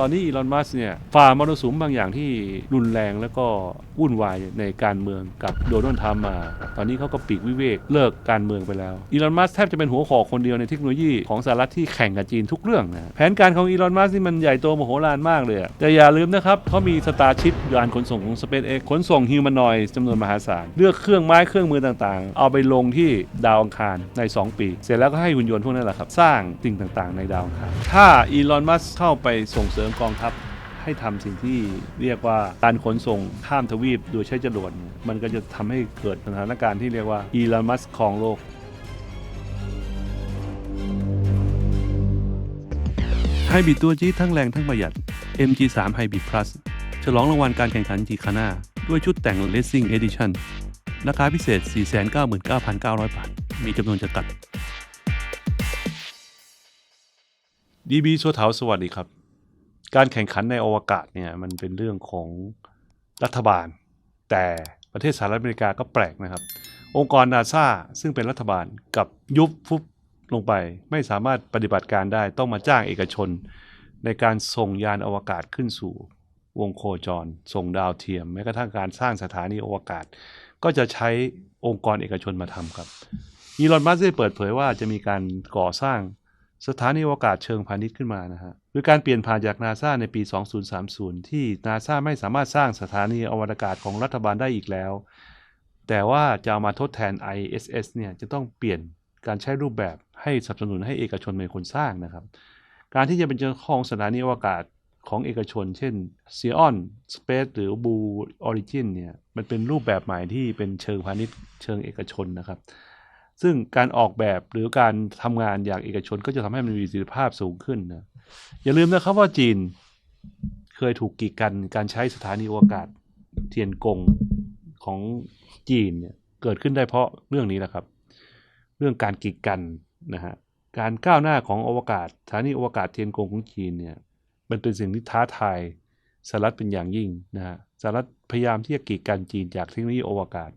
ตอนนี้อีลอน มัสเนี่ยฝ่ามรสุมบางอย่างที่รุนแรงแล้วก็วุ่นวายในการเมืองกับโดนัลด์ทรัมป์มา ตอนนี้เขาก็ปีกวิเวกเลิกการเมืองไปแล้ว อีลอน มัสแทบจะเป็นหัวหอคนเดียวในเทคโนโลยีของสหรัฐที่แข่งกับจีนทุกเรื่องนะ แผนการของอีลอน มัสนี่มันใหญ่โตมโหฬารมากเลย แต่อย่าลืมนะครับเขามีสตาร์ชิพยานขนส่งของ SpaceX ขนส่งฮิวแมนนอยด์จำนวนมหาศาล เลือกเครื่องไม้เครื่องมือต่างๆ เอาไปลงที่ดาวอังคารใน 2 ปี เสร็จแล้วก็ให้หุ่นยนต์พวกนั้นแหละครับสร้างสิ่งต่างๆ ในดาวอังคารถ้าอีลอน มัสเข้าไปส่งเสริมกองทัพให้ทำสิ่งที่เรียกว่าการขนส่งข้ามทวีปโดยใช้จรวดเนี่ยมันก็จะทำให้เกิดสถานการณ์ที่เรียกว่าอีลอนมัสครองโลกไฮบริดตัวจี๊ดทั้งแรงทั้งประหยัด MG3 Hybrid Plus ฉลองรางวัลการแข่งขันจีคาน่าด้วยชุดแต่ง Racing Edition ราคาพิเศษ 499,900 บาท มีจำนวนจำกัด DB ชัวเถาสวัสดีครับ การแข่งขันในอวกาศเนี่ยมันเป็นเรื่องของรัฐบาล แต่ประเทศสหรัฐอเมริกาก็แปลกนะครับ องค์กรนาซาซึ่งเป็นรัฐบาลกับยุบฟุบลงไป ไม่สามารถปฏิบัติการได้ต้องมาจ้างเอกชน ในการส่งยานอวกาศขึ้นสู่วงโคจร ส่งดาวเทียมแม้กระทั่งการสร้างสถานีอวกาศ ก็จะใช้องค์กรเอกชนมาทำครับอีลอนมัสก์ได้เปิดเผยว่าจะมีการก่อสร้าง สถานีอวกาศเชิงพาณิชย์ขึ้นมานะฮะโดยการเปลี่ยนผ่านจากนาซาในปี 2030 ที่นาซาไม่สามารถสร้างสถานีอวกาศของรัฐบาลได้อีกแล้ว แต่ว่าจะเอามาทดแทน ISS เนี่ยจะต้องเปลี่ยนการใช้รูปแบบให้สนับสนุนให้เอกชนเป็นคนสร้างนะครับ การที่จะเป็นเจ้าของสถานีอวกาศของเอกชน เช่น s e o n Space หรือ Blue Origin เนี่ยมันเป็นรูปแบบใหม่ที่เป็นเชิงพาณิชย์เชิงเอกชนนะครับ ซึ่งการออกแบบหรือการทำงานอย่างเอกชนก็จะทำให้มันมีประสิทธิภาพสูงขึ้นนะอย่าลืมนะครับว่าจีนเคยถูกกีดกันการใช้สถานีอวกาศเทียนกงของจีนเนี่ยเกิดขึ้นได้เพราะเรื่องนี้แหละครับ เรื่องการกีดกันนะฮะการก้าวหน้าของอวกาศสถานีอวกาศเทียนกงของจีนเนี่ยมันเป็นสิ่งที่ท้าทายสหรัฐเป็นอย่างยิ่งนะฮะสหรัฐพยายามที่จะกีดกันจีนจากเทคโนโลยีอวกาศ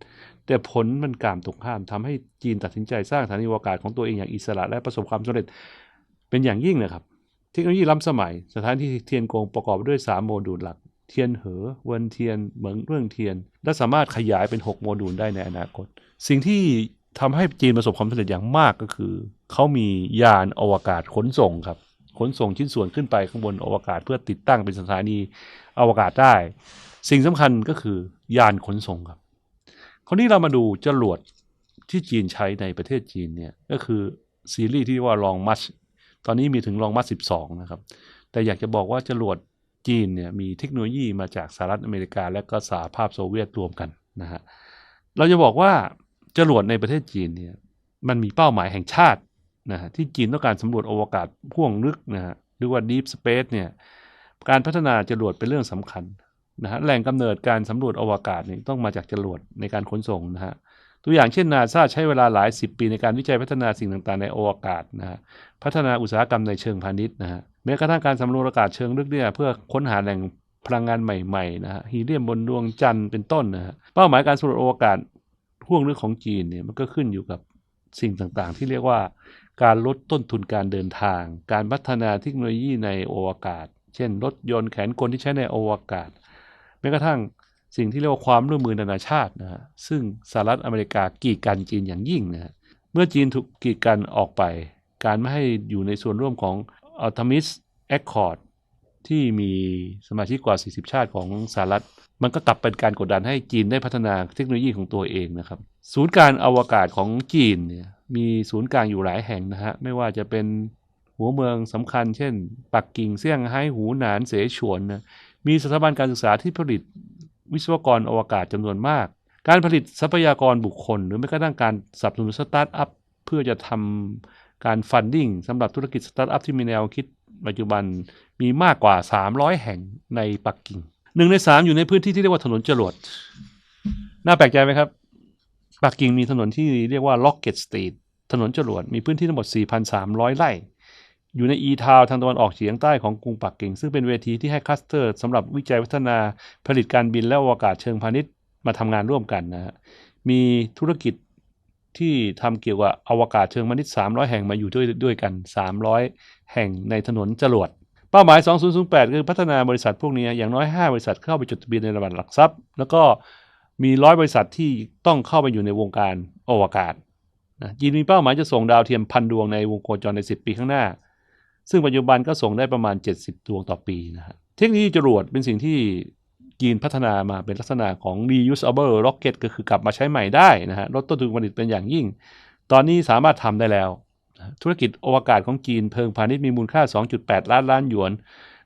แต่ผลมันกลามตรงข้ามทำให้จีนตัดสินใจสร้างสถานีอวกาศของตัวเองอย่างอิสระและประสบความสำเร็จเป็นอย่างยิ่งนะครับ เทคโนโลยีล้ำสมัย สถานที่เทียนกงประกอบด้วย 3 โมดูลหลัก เทียนเหอเวินเทียนเหมิงเรื่องเทียน และสามารถขยายเป็น 6 โมดูลได้ในอนาคต สิ่งที่ทำให้จีนประสบความสำเร็จอย่างมากก็คือ เขามียานอวกาศขนส่งครับขนส่งชิ้นส่วนขึ้นไปข้างบนอวกาศเพื่อติดตั้งเป็นสถานีอวกาศได้ สิ่งสำคัญก็คือยานขนส่งครับ คราวนี้เรามาดูจรวดที่จีนใช้ในประเทศจีนเนี่ยก็คือซีรีส์ที่ว่าลองมัชตอนนี้มีถึงลองมัช12 นะครับ แต่อยากจะบอกว่าจรวดจีนเนี่ยมีเทคโนโลยีมาจากสหรัฐอเมริกา และก็สหภาพโซเวียตรวมกันนะฮะเราจะบอกว่าจรวดในประเทศจีนเนี่ยมันมีเป้าหมายแห่งชาตินะฮะที่จีนต้องการสำรวจอวกาศพ่วงลึกนะฮะหรือว่า Deep Space เนี่ยการพัฒนาจรวดเป็นเรื่องสำคัญ นะฮะแหล่งกำเนิดการสำรวจอวกาศนี่ต้องมาจากจรวดในการขนส่งนะฮะตัวอย่างเช่นนาซาใช้เวลาหลาย 10 ปีในการวิจัยพัฒนาสิ่งต่างๆ ในอวกาศนะฮะพัฒนาอุตสาหกรรมในเชิงพาณิชย์นะฮะแม้กระทั่งการสำรวจอากาศเชิงลึกเนี่ยเพื่อค้นหาแหล่งพลังงานใหม่ๆนะฮะฮีเลียมบนดวงจันทร์เป็นต้นนะฮะเป้าหมายการสำรวจอวกาศห่วงลึกของจีนเนี่ยมันก็ขึ้นอยู่กับสิ่งต่างๆ ที่เรียกว่าการลดต้นทุนการเดินทาง การพัฒนาเทคโนโลยีในอวกาศ เช่น รถยนต์แขนกลที่ใช้ในอวกาศ ม้กระทั่งสิ่งที่เรียกว่าความร่วมมือนานาชาตินะฮะซึ่งสหรัฐอเมริกากีดกันจีนอย่างยิ่งนะฮะเมื่อจีนถูกกีดกันออกไป การไม่ให้อยู่ในส่วนร่วมของ Artemis Accord ที่มีสมาชิกกว่า 40 ชาติของสหรัฐ มันก็กลับเป็นการกดดันให้จีนได้พัฒนาเทคโนโลยีของตัวเองนะครับ ศูนย์การอวกาศของจีนเนี่ยมีศูนย์กลางอยู่หลายแห่งนะฮะไม่ว่าจะเป็นหัวเมืองสำคัญ เช่น ปักกิ่งเซี่ยงไฮ้หูหนานเสฉวนนะ มีสถาบันการศึกษาที่ผลิตวิศวกรอวกาศจำนวนมาก การผลิตทรัพยากรบุคคล หรือแม้กระทั่งการสนับสนุนสตาร์ทอัพเพื่อจะทำการฟันดิ้งสำหรับธุรกิจสตาร์ทอัพที่มีแนวคิดปัจจุบันมีมากกว่า 300 แห่งในปักกิ่งหนึ่งในสามอยู่ในพื้นที่ที่เรียกว่าถนนจรวด น่าแปลกใจไหมครับ ปักกิ่งมีถนนที่เรียกว่า Rocket Street ถนนจรวด มีพื้นที่ทั้งหมด 4,300 ไร่ อยู่ในอีทาวทางตะวันออกเฉียงใต้ของกรุงปักกิ่ง ซึ่งเป็นเวทีที่ให้คลัสเตอร์สำหรับวิจัยพัฒนาผลิตการบินและอวกาศเชิงพาณิชย์มาทำงานร่วมกันนะฮะมีธุรกิจที่ทำเกี่ยวกับอวกาศเชิงพาณิชย์ 300 แห่งมาอยู่ด้วยด้วยกัน 300 แห่งในถนนจรวดเป้าหมาย 2008 คือพัฒนาบริษัทพวกนี้อย่างน้อย 5 บริษัทเข้าไปจดทะเบียนในระดับหลักทรัพย์ แล้วก็มีร้อยบริษัทที่ต้องเข้าไปอยู่ในวงการอวกาศนะจีนมีเป้าหมายจะส่งดาวเทียมพันดวงในวงโคจรใน 10 ปีข้างหน้า ซึ่งปัจจุบันก็ส่งได้ประมาณ 70 ดวงต่อปีนะฮะเทคโนโลยีจรวดเป็นสิ่งที่จีนพัฒนามาเป็นลักษณะของ reusable rocket ก็คือกลับมาใช้ใหม่ได้นะฮะลดต้นทุนผลิตเป็นอย่างยิ่ง ตอนนี้สามารถทำได้แล้ว ธุรกิจอวกาศของจีนเพิงพาณิชย์มีมูลค่า 2.8 ล้านล้านหยวน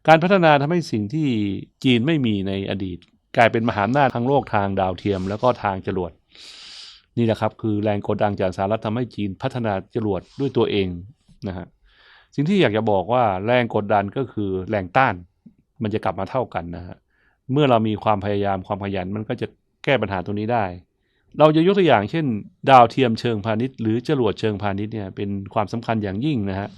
การพัฒนาทำให้สิ่งที่จีนไม่มีในอดีต กลายเป็นมหาอำนาจทางโลกทางดาวเทียม แล้วก็ทางจรวด นี่แหละครับคือแรงกดดันจากสหรัฐทำให้จีนพัฒนาจรวดด้วยตัวเองนะฮะ สิ่งที่อยากจะบอกว่าแรงกดดันก็คือแรงต้าน มันจะกลับมาเท่ากันนะฮะเมื่อเรามีความพยายามความขยันมันก็จะแก้ปัญหาตรงนี้ได้ เราจะยกตัวอย่างเช่น ดาวเทียมเชิงพาณิชย์หรือจรวดเชิงพาณิชย์เนี่ยเป็นความสำคัญอย่างยิ่งนะฮะ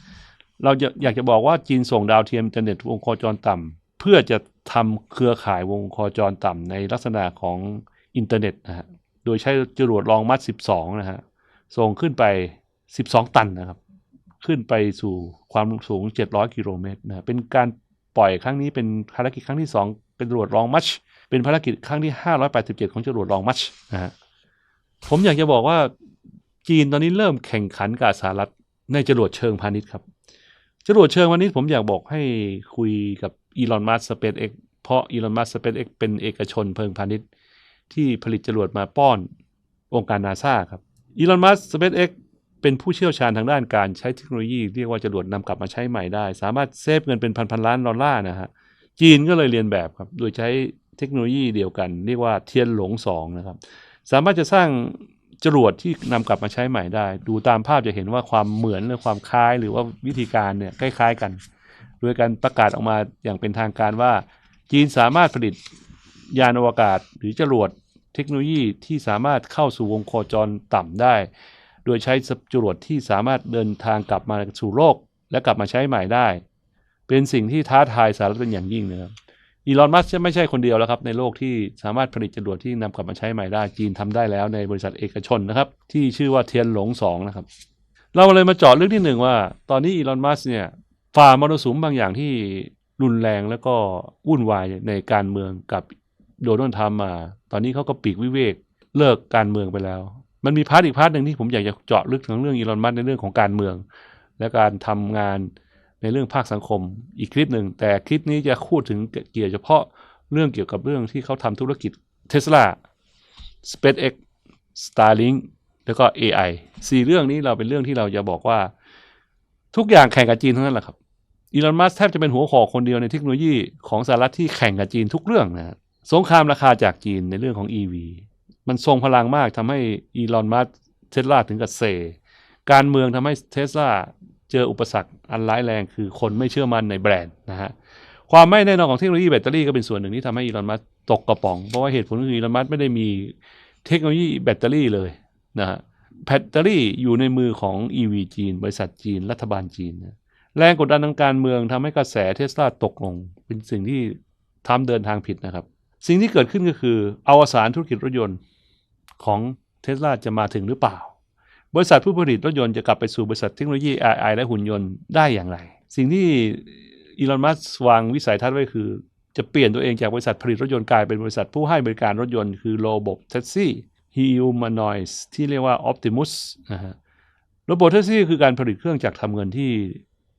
เราจะอยากจะบอกว่าจีนส่งดาวเทียมอินเทอร์เน็ตวงโคจรต่ำเพื่อจะทำเครือข่ายวงโคจรต่ำในลักษณะของอินเทอร์เน็ตนะฮะโดยใช้จรวดรองมัด 12 นะฮะส่งขึ้นไป 12 ตันนะครับ ขึ้นไปสู่ความสูง 700 กิโลเมตรนะเป็นการปล่อยครั้งนี้เป็นภารกิจครั้งที่ 2 เป็นจรวดรองมัช เป็นภารกิจครั้งที่ 587 ของจรวดรองมัชนะฮะผมอยากจะบอกว่าจีนตอนนี้เริ่มแข่งขันกับสหรัฐในจรวดเชิงพาณิชย์ครับจรวดเชิงพาณิชย์ผมอยากบอกให้คุยกับอีลอนมัสสเปซเอ็กเพราะอีลอนมัสสเปซเอ็กเป็นเอกชนเพิงพาณิชย์ ที่ผลิตจรวดมาป้อนองค์การนาซาครับอีลอนมัสสเปซเอ็ก เป็นผู้เชี่ยวชาญทางด้านการใช้เทคโนโลยีเรียกว่าจรวดนำกลับมาใช้ใหม่ได้ สามารถเซฟเงินเป็นพันพันล้านดอลลาร์นะฮะจีนก็เลยเรียนแบบครับโดยใช้เทคโนโลยีเดียวกัน เรียกว่าเทียนหลงสองนะครับสามารถจะสร้างจรวดที่นำกลับมาใช้ใหม่ได้ ดูตามภาพจะเห็นว่าความเหมือนหรือความคล้ายหรือว่าวิธีการเนี่ยคล้ายๆกัน โดยการประกาศออกมาอย่างเป็นทางการว่า จีนสามารถผลิตยานอวกาศหรือจรวดเทคโนโลยีที่สามารถเข้าสู่วงโคจรต่ำได้ โดยใช้จรวดที่สามารถเดินทางกลับมาสู่โลก และกลับมาใช้ใหม่ได้ เป็นสิ่งที่ท้าทายสหรัฐเป็นอย่างยิ่งนะครับอีลอน มัสก์ไม่ใช่คนเดียวแล้วครับในโลกที่สามารถผลิตจรวดที่นำกลับมาใช้ใหม่ได้จีนทำได้แล้วในบริษัทเอกชนนะครับ ที่ชื่อว่าเทียนหลงสองนะครับ เราเลยมาเจาะเรื่องที่หนึ่งว่า ตอนนี้อีลอน มัสก์เนี่ยฝ่ามรสุมบางอย่างที่รุนแรงแล้วก็วุ่นวายในการเมืองกับโดนัลด์ทรัมป์มา ตอนนี้เขาก็ปีกวิเวกเลิกการเมืองไปแล้ว มันมีพาร์ทอีกพาร์ทหนึ่งที่ผมอยากจะเจาะลึกถึงเรื่องอีลอนมัสในเรื่องของการเมือง และการทำงานในเรื่องภาคสังคมอีกคลิปหนึ่ง แต่คลิปนี้จะพูดถึงเกี่ยวเฉพาะเรื่องเกี่ยวกับเรื่องที่เขาทำธุรกิจ Tesla SpaceX Starlink แล้วก็ AI สี่เรื่องนี้เราเป็นเรื่องที่เราจะบอกว่า ทุกอย่างแข่งกับจีนทั้งนั้นแหละครับอีลอนมัสแทบจะเป็นหัวหอกคนเดียวในเทคโนโลยีของสหรัฐที่แข่งกับจีนทุกเรื่องนะฮะสงครามราคาจากจีนในเรื่องของ EV มันทรงพลังมากทำให้อีลอนมัสเทสลาถึงกับเซ การเมืองทำให้เทสลาเจออุปสรรคอันร้ายแรงคือคนไม่เชื่อมั่นในแบรนด์นะฮะความไม่แน่นอนของเทคโนโลยีแบตเตอรี่ก็เป็นส่วนหนึ่งที่ทำให้อีลอนมัสตกกระป๋อง เพราะว่าเหตุผลคืออีลอนมัสไม่ได้มีเทคโนโลยีแบตเตอรี่เลยนะฮะแบตเตอรี่อยู่ในมือของ EV จีน บริษัทจีน รัฐบาลจีน แรงกดดันทางการเมืองทำให้กระแสเทสลาตกลง เป็นสิ่งที่ทำเดินทางผิดนะครับ สิ่งที่เกิดขึ้นก็คืออวสานธุรกิจรถยนต์ ของเทสลาจะมาถึงหรือเปล่า บริษัทผู้ผลิตรถยนต์จะกลับไปสู่บริษัทเทคโนโลยี AI และหุ่นยนต์ได้อย่างไร สิ่งที่อีลอน มัสวางวิสัยทัศน์ไว้คือ จะเปลี่ยนตัวเองจากบริษัทผลิตรถยนต์กลายเป็นบริษัทผู้ให้บริการรถยนต์คือระบบแท็กซี่ Humanoids ที่เรียกว่า Optimus นะฮะระบบแท็กซี่คือการผลิตเครื่องจักรทำเงินที่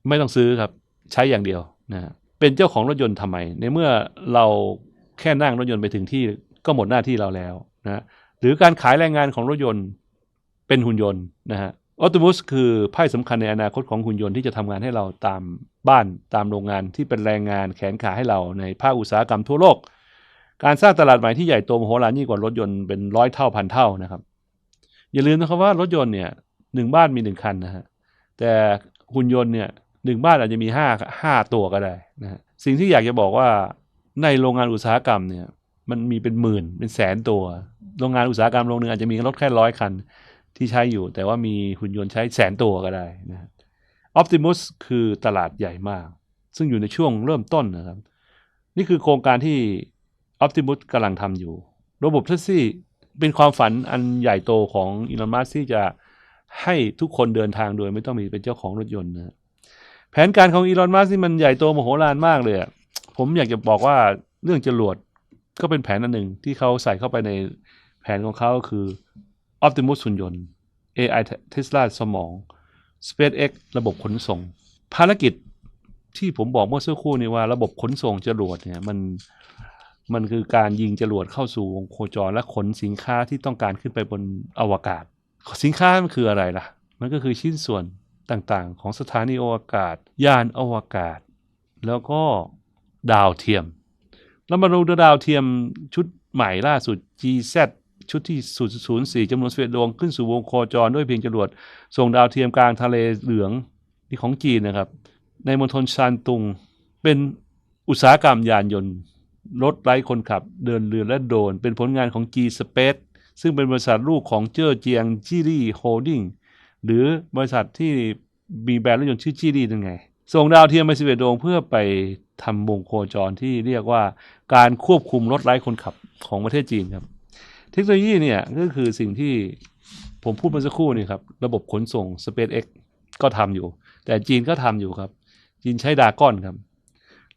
ไม่ต้องซื้อครับ ใช้อย่างเดียวนะฮะเป็นเจ้าของรถยนต์ทำไม ในเมื่อเราแค่นั่งรถยนต์ไปถึงที่ก็หมดหน้าที่เราแล้วนะ หรือการขายแรงงานของรถยนต์เป็นหุ่นยนต์นะฮะออ t ติมุสคือไพ่สำคัญในอนาคตของหุ่นยนต์ที่จะทำงานให้เราตามบ้านตามโรงงานที่เป็นแรงงานแขนขาให้เราในภาคอุตสาหกรรมทั่วโลก การสร้างตลาดใหม่ที่ใหญ่โตมโหฬารยิ่งกว่ารถยนต์เป็นร้อยเท่าพันเท่านะครับ อย่าลืมนะครับว่ารถยนต์เนี่ยหนึ่งบ้านมีหนึ่งคันนะฮะแต่หุ่นยนต์เนี่ยหนึ่งบ้านอาจจะมีห้าห้าตัวก็ได้นะฮะสิ่งที่อยากจะบอกว่าในโรงงานอุตสาหกรรมเนี่ย มันมีเป็นหมื่นเป็นแสนตัว โรงงานอุตสาหกรรมโรงนึงอาจจะมีรถแค่ร้อยคันที่ใช้อยู่ แต่ว่ามีหุ่นยนต์ใช้แสนตัวก็ได้นะฮะ Optimus คือตลาดใหญ่มาก ซึ่งอยู่ในช่วงเริ่มต้นนะครับ นี่คือโครงการที่ Optimus กำลังทำอยู่ ระบบแท็กซี่เป็นความฝันอันใหญ่โตของอีลอนมัสที่จะให้ทุกคนเดินทางโดยไม่ต้องมีเป็นเจ้าของรถยนต์นะแผนการของอีลอนมัสนี่มันใหญ่โตมโหฬารมากเลย ผมอยากจะบอกว่าเรื่องจรวด ก็เป็นแผนอันหนึ่งที่เขาใส่เข้าไปในแผนของเขาคือ Optimus หุ่นยนต์ AI Tesla สมอง SpaceX ระบบขนส่ง ภารกิจที่ผมบอกเมื่อสักครู่นี้ว่าระบบขนส่งจรวดเนี่ยมันมันคือการยิงจรวดเข้าสู่วงโคจรและขนสินค้าที่ต้องการขึ้นไปบนอวกาศ สินค้ามันคืออะไรล่ะ มันก็คือชิ้นส่วนต่างๆ ของสถานีอวกาศ ยานอวกาศ แล้วก็ดาวเทียม แล้วมาดูดาวเทียมชุดใหม่ล่าสุด GZ ชุดที่ 004จำนวน11ดวงขึ้นสู่วงโคจรด้วยเพียงจรวด ส่งดาวเทียมกลางทะเลเหลืองนี่ของจีนนะครับ ในมณฑลซานตุง เป็นอุตสาหกรรมยานยนต์ รถไร้คนขับเดินเรือและโดรนเป็นผลงานของ G Space ซึ่งเป็นบริษัทลูกของเจ้อเจียงจีรี่โฮลดิ้งหรือบริษัทที่มีแบรนด์รถยนต์ชื่อจีรี่นั่นไง ส่งดาวเทียมไป11ดวงเพื่อไป ทำวงโคจรที่เรียกว่าการควบคุมรถไร้คนขับของประเทศจีนครับ เทคโนโลยีเนี่ยก็คือสิ่งที่ผมพูดเมื่อสักครู่นี่ครับ ระบบขนส่ง SpaceX ก็ทำอยู่ แต่จีนก็ทำอยู่ครับ จีนใช้ดากอนครับ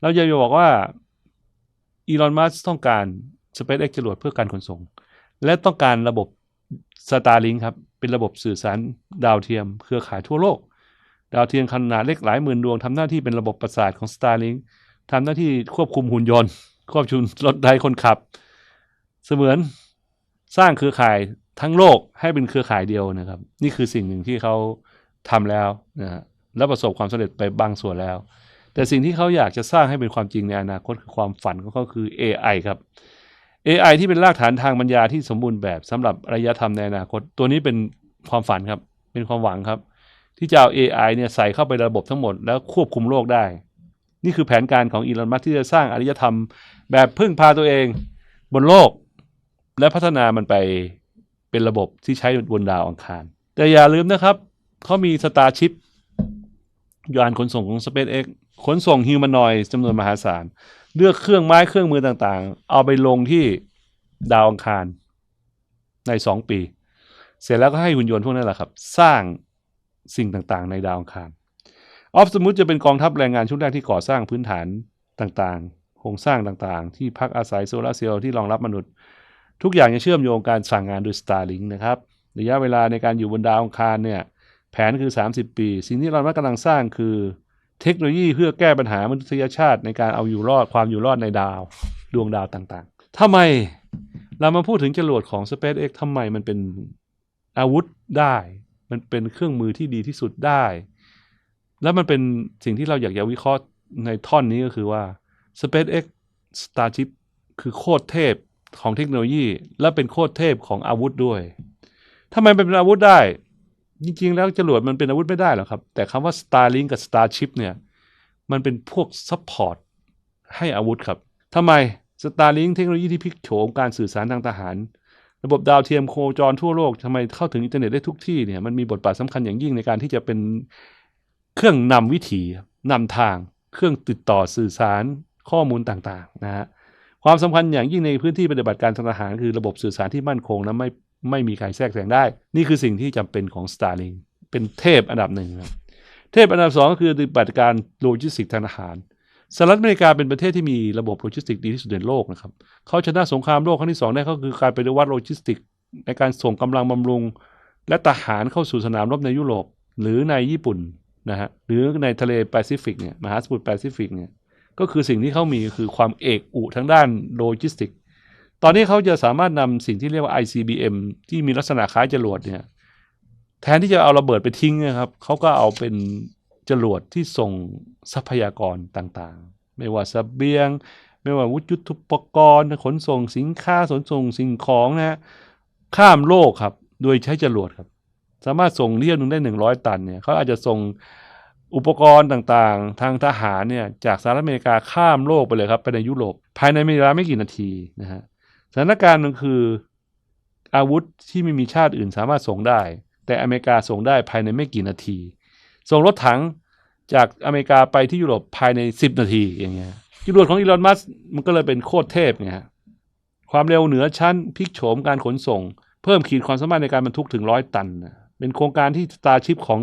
เราจะบอกว่าอีลอนมัสต้องการ SpaceX จรวดเพื่อการขนส่ง และต้องการระบบ Starlink ครับ เป็นระบบสื่อสารดาวเทียม เครือข่ายทั่วโลก ดาวเทียมขนาดเล็กหลายหมื่นดวงทำหน้าที่เป็นระบบประสาทของ Starlink ทำหน้าที่ควบคุมหุ่นยนต์ ควบคุมรถไร้คนขับ เสมือนสร้างเครือข่ายทั้งโลกให้เป็นเครือข่ายเดียวนะครับ นี่คือสิ่งหนึ่งที่เขาทำแล้วนะฮะและประสบความสำเร็จไปบางส่วนแล้ว แต่สิ่งที่เขาอยากจะสร้างให้เป็นความจริงในอนาคตคือความฝันของเขาคือ AI ครับ AI ที่เป็นรากฐานทางปัญญาที่สมบูรณ์แบบสำหรับอารยธรรมในอนาคต ตัวนี้เป็นความฝันครับ เป็นความหวังครับ ที่จะเอา AI เนี่ยใส่เข้าไประบบทั้งหมดแล้วควบคุมโลกได้ นี่คือแผนการของอีลอนมัสที่จะสร้างอารยธรรม แบบพึ่งพาตัวเองบนโลก และพัฒนามันไปเป็นระบบที่ใช้บนดาวอังคาร แต่อย่าลืมนะครับ เขามีสตาร์ชิพยานขนส่งของ SpaceX ขนส่งฮิวแมนอยด์จำนวนมหาศาล เลือกเครื่องไม้เครื่องมือต่างๆ เอาไปลงที่ดาวอังคารใน 2 ปี เสร็จแล้วก็ให้หุ่นยนต์พวกนั้นแหละครับ สร้างสิ่งต่างๆ ในดาวอังคาร ออฟสมุตจะเป็นกองทัพแรงงานชุดแรกที่ก่อสร้างพื้นฐานต่างๆ โครงสร้างต่างๆ ที่พักอาศัยโซลาร์เซลล์ที่รองรับมนุษย์ ทุกอย่างจะเชื่อมโยงการสั่งงานโดย Starlink นะครับ ระยะเวลาในการอยู่บนดาวอังคารเนี่ย แผนคือ 30 ปี สิ่งที่เรากำลังสร้างคือเทคโนโลยีเพื่อแก้ปัญหามนุษยชาติในการเอาอยู่รอดความอยู่รอดในดาวดวงดาวต่างๆทำไมเรามาพูดถึงจรวดของ SpaceX ทำไมมันเป็นอาวุธได้ มันเป็นเครื่องมือที่ดีที่สุดได้ แล้วมันเป็นสิ่งที่เราอยากจะวิเคราะห์ในท่อนนี้ก็คือว่า SpaceX Starship คือโคตรเทพของเทคโนโลยี และเป็นโคตรเทพของอาวุธด้วยทำไมเป็นอาวุธได้ จริง ๆ แล้วจรวดมันเป็นอาวุธไม่ได้หรอกครับ แต่คำว่า Starlink กับ Starship เนี่ย มันเป็นพวกซัพพอร์ตให้อาวุธครับทำไม Starlink เทคโนโลยีที่พลิกโฉมการสื่อสารทางทหาร ระบบดาวเทียมโคจรทั่วโลกทำไมเข้าถึงอินเทอร์เน็ตได้ทุกที่เนี่ย มันมีบทบาทสำคัญอย่างยิ่งในการที่จะเป็น เครื่องนำวิถีนำทาง เครื่องติดต่อสื่อสารข้อมูลต่างๆนะฮะความสำคัญอย่างยิ่งในพื้นที่ปฏิบัติการทางทหาร คือระบบสื่อสารที่มั่นคงและไม่ไม่มีใครแทรกแซงได้ นี่คือสิ่งที่จำเป็นของ Starlink เป็นเทพอันดับหนึ่งครับเทพอันดับสองก็คือปฏิบัติการโลจิสติกทางทหารสหรัฐอเมริกาเป็นประเทศที่มีระบบโลจิสติกดีที่สุดในโลกนะครับเขาชนะสงครามโลกครั้งที่สองได้ก็คือการปฏิวัติโลจิสติก ในการส่งกำลังบำรุง และทหารเข้าสู่สนามรบในยุโรปหรือในญี่ปุ่น นะฮะหรือในทะเลแปซิฟิกเนี่ยมหาสมุทรแปซิฟิกเนี่ยก็คือสิ่งที่เขามีคือความเอกอุทางด้านโลจิสติก ตอนนี้เขาจะสามารถนำสิ่งที่เรียกว่า ICBM ที่มีลักษณะคล้ายจรวดเนี่ยแทนที่จะเอาระเบิดไปทิ้งนะครับเขาก็เอาเป็นจรวดที่ส่งทรัพยากรต่างๆ ไม่ว่าสเบียง ไม่ว่าวุฒิยุทโธปกรณ์ขนส่งสินค้าขนส่งสิ่งของนะฮะข้ามโลกครับ โดยใช้จรวดครับ สามารถส่งเที่ยวหนึ่งได้หนึ่งร้อยตันเนี่ยเขาอาจจะส่งอุปกรณ์ต่างๆ ทางทหารเนี่ยจากสหรัฐอเมริกาข้ามโลกไปเลยครับ ไปในยุโรปภายในเวลาไม่กี่นาทีนะฮะสถานการณ์มันคืออาวุธที่ไม่มีชาติอื่นสามารถส่งได้ แต่อเมริกาส่งได้ภายในไม่กี่นาที ส่งรถถังจากอเมริกาไปที่ยุโรปภายใน 10 นาทีอย่างเงี้ยจรวดของอีลอนมัสมันก็เลยเป็นโคตรเทพไงฮะความเร็วเหนือชั้นพลิกโฉมการขนส่ง เพิ่มขีดความสามารถในการบรรทุกถึงร้อยตันนะ เป็นโครงการที่สตาร์ชิพของ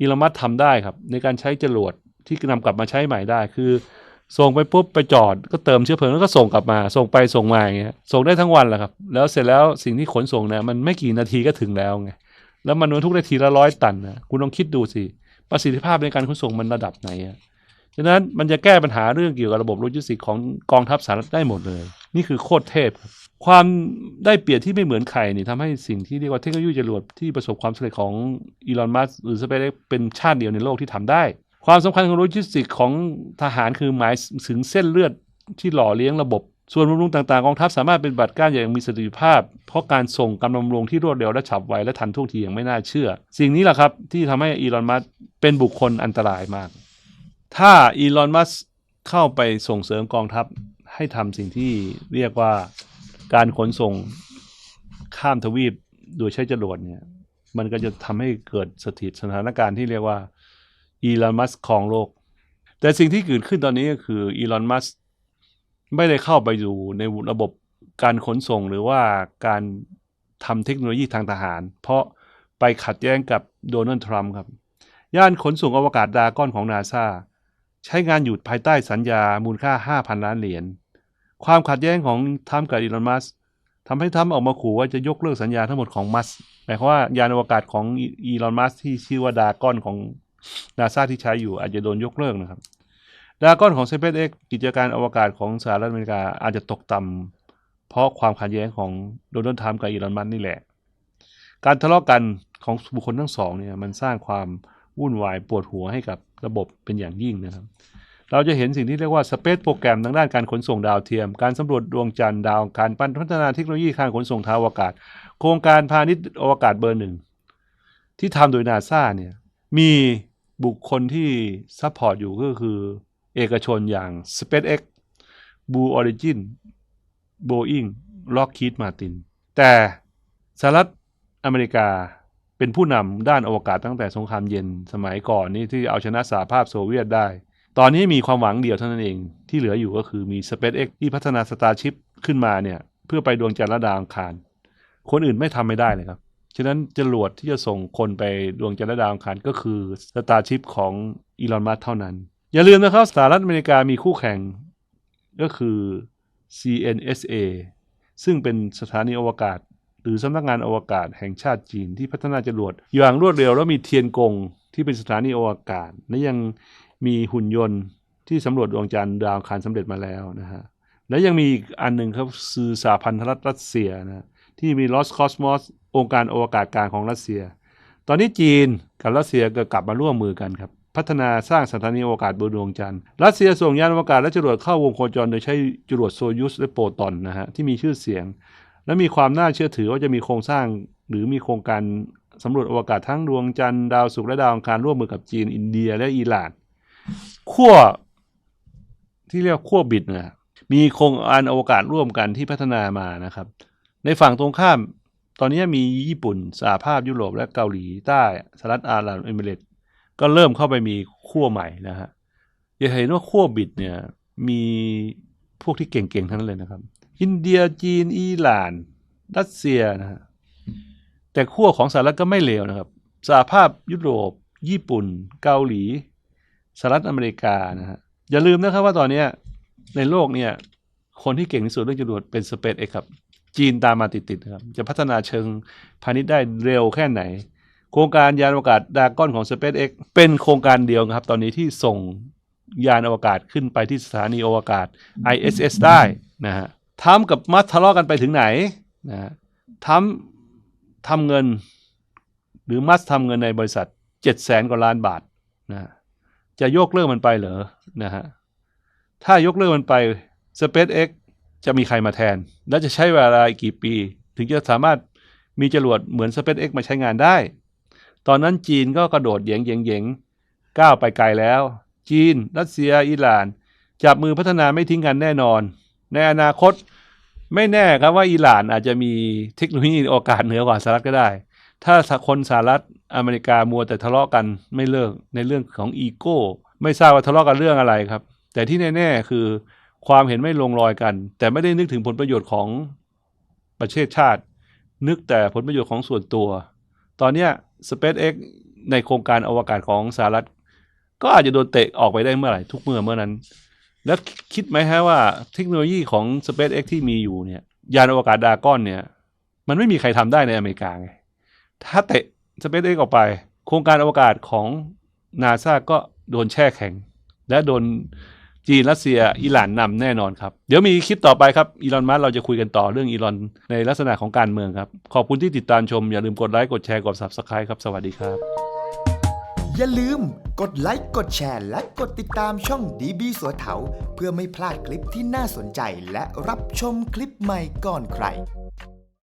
อีลมัสทำได้ครับ ในการใช้จรวดที่นำกลับมาใช้ใหม่ได้ คือ ส่งไปปุ๊บไปจอดก็เติมเชื้อเพลิงแล้วก็ส่งกลับมา ส่งไปส่งมาอย่างเงี้ยส่งได้ทั้งวันแหละครับ แล้วเสร็จแล้วสิ่งที่ขนส่งเนี่ยมันไม่กี่นาทีก็ถึงแล้วไงแล้วมันบรรทุกได้ทีละร้อยตันนะคุณลองคิดดูสิประสิทธิภาพในการขนส่งมันระดับไหนอะฉะนั้นมันจะแก้ปัญหาเรื่องเกี่ยวกับระบบโลจิสติกของกองทัพสหรัฐได้หมดเลย นี่คือโคตรเทพครับ ความได้เปรียบที่ไม่เหมือนใครนี่ทำให้สิ่งที่เรียกว่าเทคโนโลยีจรวดที่ประสบความสำเร็จของอีลอนมัสหรือสเปซเป็นชาติเดียวในโลกที่ทำได้ ความสำคัญของโลจิสติกส์ของทหารคือหมายถึงเส้นเลือดที่หล่อเลี้ยงระบบ ส่วนบำรุงต่างๆกองทัพสามารถเป็นบัตรการอย่างมีประสิทธิภาพ เพราะการส่งกำลังบำรุงที่รวดเร็วและฉับไวและทันท่วงทีอย่างไม่น่าเชื่อ สิ่งนี้แหละครับที่ทำให้อีลอนมัสเป็นบุคคลอันตรายมาก ถ้าอีลอนมัสเข้าไปส่งเสริมกองทัพให้ทำสิ่งที่เรียกว่า การขนส่งข้ามทวีปโดยใช้จรวดเนี่ย มันก็จะทำให้เกิดสถิตสถานการณ์ที่เรียกว่าอีลอนมัสครองโลก แต่สิ่งที่เกิดขึ้นตอนนี้ก็คืออีลอนมัสไม่ได้เข้าไปอยู่ในระบบการขนส่งหรือว่าการทำเทคโนโลยีทางทหาร เพราะไปขัดแย้งกับโดนัลด์ทรัมป์ครับ ย่านขนส่งอวกาศดาก้อนของนาซาใช้งานอยู่ภายใต้สัญญามูลค่า 5,000 ล้านเหรียญ ความขัดแย้งของทัมกับอีลอนมัสทำให้ทัมออกมาขู่ว่าจะยกเลิกสัญญาทั้งหมดของมัสหมายความว่ายานอวกาศของอีลอนมัสที่ชื่อว่าดาก้อนของนาซาที่ใช้อยู่อาจจะโดนยกเลิกนะครับดาก้อนของ SpaceX กิจการอวกาศของสหรัฐอเมริกาอาจจะตกต่ำเพราะความขัดแย้งของโดนัลด์ทรัมป์กับอีลอนมัสนี่แหละ การทะเลาะกันของบุคคลทั้งสองเนี่ยมันสร้างความวุ่นวายปวดหัวให้กับระบบเป็นอย่างยิ่งนะครับ เราจะเห็นสิ่งที่เรียกว่าสเปซโปรแกรมทางด้านการขนส่งดาวเทียม การสำรวจดวงจันทร์ดาวอังการพัฒนาเทคโนโลยีการขนส่งทางอวกาศ โครงการพาณิชย์อวกาศเบอร์หนึ่งที่ทำโดยนาซาเนี่ยมีบุคคลที่ซัพพอร์ตอยู่ก็คือเอกชนอย่าง SpaceX Blue Origin Boeing Lockheed Martin แต่สหรัฐอเมริกาเป็นผู้นำด้านอวกาศตั้งแต่สงครามเย็นสมัยก่อนนี่ที่เอาชนะสหภาพโซเวียตได้ ตอนนี้มีความหวังเดียวเท่านั้นเองที่เหลืออยู่ก็คือมี SpaceX ที่พัฒนา Starship ขึ้นมาเนี่ย เพื่อไปดวงจันทร์และดาวอังคาร คนอื่นไม่ทำไม่ได้เลยครับ ฉะนั้นจรวดที่จะส่งคนไปดวงจันทร์และดาวอังคารก็คือ Starship ของอีลอนมัสเท่านั้น อย่าลืมนะครับสหรัฐอเมริกามีคู่แข่งก็คือ CNSA ซึ่งเป็นสถานีอวกาศ หรือสำนักงานอวกาศแห่งชาติจีนที่พัฒนาจรวดอย่างรวดเร็วแล้วมีเทียนกงที่เป็นสถานีอวกาศและยัง มีหุ่นยนต์ที่สำรวจดวงจันทร์ดาวอังคารสำเร็จมาแล้วนะฮะและยังมีอีกอันหนึ่งครับคือสหพันธรัฐรัสเซียนะที่มี Lost Cosmos องค์การอวกาศกลางของรัสเซีย ตอนนี้จีนกับรัสเซียก็กลับมาร่วมมือกันครับ พัฒนาสร้างสถานีอวกาศบนดวงจันทร์รัสเซียส่งยานอวกาศและจรวดเข้าวงโคจรโดยใช้จรวดโซยุสและโปรตอนนะฮะที่มีชื่อเสียง และมีความน่าเชื่อถือว่าจะมีโครงสร้างหรือมีโครงการสำรวจอวกาศทั้งดวงจันทร์ดาวศุกร์และดาวอังคารร่วมมือกับจีน อินเดียและอิหร่าน ขั้วที่เรียกว่าขั้วบิดนะมีโครงการอวกาศร่วมกันที่พัฒนามานะครับ ในฝั่งตรงข้าม ตอนนี้มีญี่ปุ่นสหภาพยุโรปและเกาหลีใต้สหรัฐอาหรับเอมิเรตก็เริ่มเข้าไปมีขั้วใหม่นะฮะจะเห็นว่าขั้วบิดเนี่ยมีพวกที่เก่งๆทั้งนั้นเลยนะครับ อินเดียจีนอิหร่าน รัสเซียนะฮะแต่ขั้วของสหรัฐก็ไม่เลวนะครับสหภาพยุโรป ญี่ปุ่น เกาหลี สหรัฐอเมริกานะฮะอย่าลืมนะครับว่าตอนนี้ในโลกเนี่ยคนที่เก่งที่สุดเรื่องจรวดเป็นสเปซเอ็กครับ จีนตามมาติดๆนะครับจะพัฒนาเชิงพาณิชย์ได้เร็วแค่ไหน โครงการยานอวกาศดาก้อนของ SpaceX เป็นโครงการเดียวครับ ตอนนี้ที่ส่งยานอวกาศขึ้นไปที่สถานีอวกาศ ISS ได้นะฮะทำกับมัสทะเลาะกันไปถึงไหนนะฮะทำทำเงิน หรือมัสทำเงินในบริษัท 7 0 0แสนกว่าล้านบาทนะ จะยกเลิกมันไปเหรอนะฮะถ้ายกเลิกมันไป SpaceX จะมีใครมาแทน และจะใช้เวลาอีกกี่ปี ถึงจะสามารถมีจรวดเหมือน SpaceX มาใช้งานได้ ตอนนั้นจีนก็กระโดดเหยงเยงเยงก้าวไปไกลแล้ว จีน รัสเซีย อิหร่าน จับมือพัฒนาไม่ทิ้งกันแน่นอน ในอนาคตไม่แน่ครับว่าอิหร่านอาจจะมีเทคโนโลยีโอกาสเหนือกว่าสหรัฐก็ได้ ถ้าคนสหรัฐ อเมริกามัวแต่ทะเลาะกันไม่เลิกในเรื่องของอีโก้ ไม่ทราบว่าทะเลาะกันเรื่องอะไรครับ แต่ที่แน่ๆคือความเห็นไม่ลงรอยกัน แต่ไม่ได้นึกถึงผลประโยชน์ของประเทศชาติ นึกแต่ผลประโยชน์ของส่วนตัว ตอนเนี้ย SpaceX ในโครงการอวกาศของสหรัฐ ก็อาจจะโดนเตะออกไปได้เมื่อไหร่ ทุกเมื่อเมื่อนั้น แล้วคิดไหมฮะว่าเทคโนโลยีของ SpaceX ที่มีอยู่เนี่ยยานอวกาศดาก้อนเนี่ย มันไม่มีใครทำได้ในอเมริกาไงถ้าเตะ SpaceX ออกไป โครงการอวกาศของนาซาก็โดนแช่แข็ง และโดนจีนรัสเซียอิหร่านนำแน่นอนครับ เดี๋ยวมีคลิปต่อไปครับอีลอนมัสเราจะคุยกันต่อเรื่องอีลอนในลักษณะของการเมืองครับ ขอบคุณที่ติดตามชม อย่าลืมกดไลค์กดแชร์กด Subscribe ครับ สวัสดีครับ อย่าลืมกดไลค์กดแชร์ และกดติดตามช่องดีบีสัวเถาเพื่อไม่พลาดคลิปที่น่าสนใจและรับชมคลิปใหม่ก่อนใคร